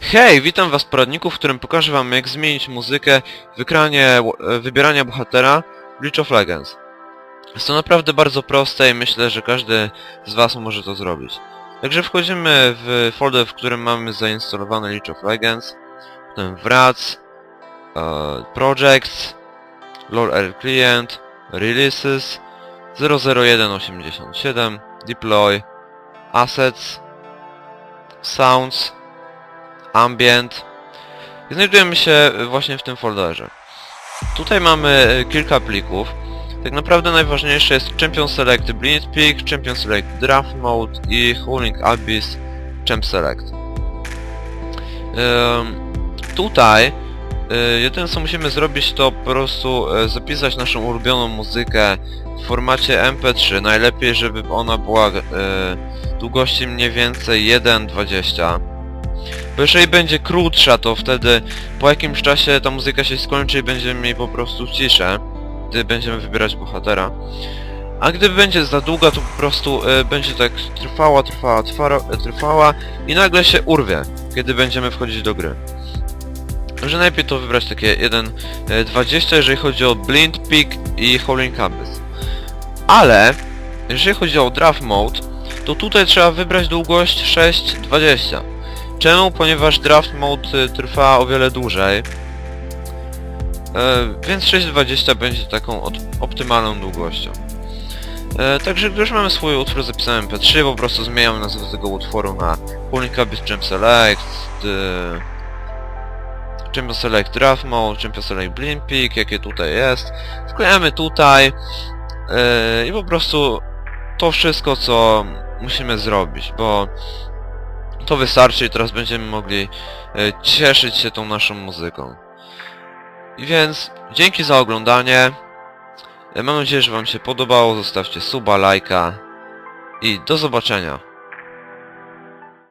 Hej, witam was w poradniku, w którym pokażę wam jak zmienić muzykę w ekranie e, wybierania bohatera League of Legends. Jest to naprawdę bardzo proste i myślę, że każdy z was może to zrobić. Także wchodzimy w folder, w którym mamy zainstalowane League of Legends, potem wrac, e, projects, LoL Client, releases, 00187, deploy, assets, sounds, ambient i znajdujemy się właśnie w tym folderze. Tutaj mamy e, kilka plików. Tak naprawdę najważniejsze jest Champion Select Blind Peak, Champion Select Draft Mode i Howling Abyss Champ Select. Tutaj y, jedyne co musimy zrobić to po prostu e, zapisać naszą ulubioną muzykę w formacie MP3. Najlepiej żeby ona była e, długości mniej więcej 1.20 bo jeżeli będzie krótsza, to wtedy po jakimś czasie ta muzyka się skończy i będziemy mieli po prostu ciszę, gdy będziemy wybierać bohatera. A gdy będzie za długa, to po prostu y, będzie tak trwała, trwała, trwała, trwała i nagle się urwie, kiedy będziemy wchodzić do gry. Że najlepiej to wybrać takie 1.20, jeżeli chodzi o Blind Peak i Howling Abyss. Ale, jeżeli chodzi o Draft Mode, to tutaj trzeba wybrać długość 6.20. Czemu? Ponieważ draft mode y, trwa o wiele dłużej. E, więc 6.20 będzie taką optymalną długością. E, także gdy już mamy swój utwór zapisany w MP3, po prostu zmieniamy nazwę tego utworu na Pulling Abyss Champ Select, y, Champion Select Draft Mode, Champion Select Blind Peak, jakie tutaj jest. Wklejamy tutaj e, i po prostu to wszystko co musimy zrobić, bo to wystarczy i teraz będziemy mogli e, cieszyć się tą naszą muzyką. Więc dzięki za oglądanie. E, Mam nadzieję, że wam się podobało. Zostawcie suba, lajka i do zobaczenia.